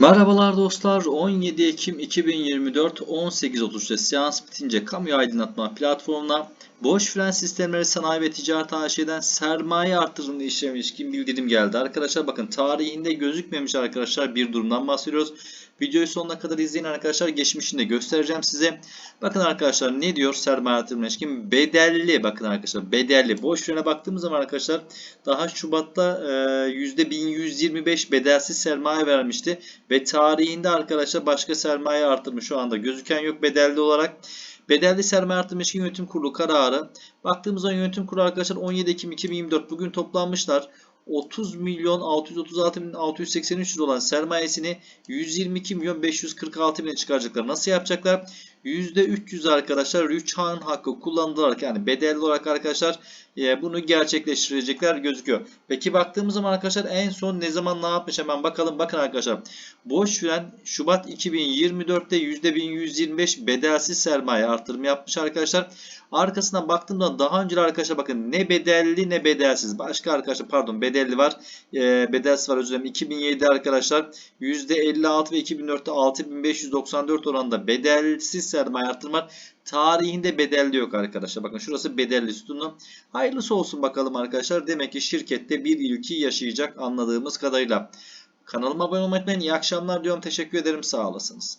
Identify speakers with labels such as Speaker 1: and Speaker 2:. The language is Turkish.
Speaker 1: Merhabalar dostlar. 17 Ekim 2024 18.30'da seans bitince kamu aydınlatma platformuna boş fren sistemleri sanayi ve ticaret AŞ'den sermaye artırımı işlemi ilişkin bildirim geldi. Arkadaşlar bakın tarihinde gözükmemiş arkadaşlar bir durumdan bahsediyoruz. Videoyu sonuna kadar izleyin arkadaşlar. Geçmişini de göstereceğim size. Bakın arkadaşlar ne diyor sermaye artırımı ilişkin? Bedelli bakın arkadaşlar bedelli. Boş frene baktığımız zaman arkadaşlar daha Şubat'ta e, %1125 bedelsiz sermaye vermişti. Ve tarihinde arkadaşlar başka sermaye artırımı şu anda gözüken yok bedelli olarak. Bedelli sermaye artırımı ilişkin yönetim kurulu kararı. Baktığımız zaman yönetim kurulu arkadaşlar 17 Ekim 2024 bugün toplanmışlar. 30 milyon 636 bin 683 lira olan sermayesini 122 milyon 546 bine çıkaracaklar. Nasıl yapacaklar? %300 arkadaşlar rüçhan hakkı kullanılarak yani bedelli olarak arkadaşlar e, bunu gerçekleştirecekler gözüküyor. Peki baktığımız zaman arkadaşlar en son ne zaman ne yapmış hemen bakalım. Bakın arkadaşlar boş fren Şubat 2024'te %1125 bedelsiz sermaye artırımı yapmış arkadaşlar. Arkasından baktığımda daha önce arkadaşlar bakın ne bedelli ne bedelsiz. Başka arkadaşlar pardon bedelli var. E, bedelsiz var özür dilerim. 2007'de arkadaşlar %56 ve 2004'te 6594 oranında bedelsiz sermaye artırım var. Tarihinde bedelli yok arkadaşlar. Bakın şurası bedelli sütunu. Hayırlısı olsun bakalım arkadaşlar. Demek ki şirkette bir ilki yaşayacak anladığımız kadarıyla. Kanalıma abone olmayı unutmayın. İyi akşamlar diyorum. Teşekkür ederim. Sağ olasınız.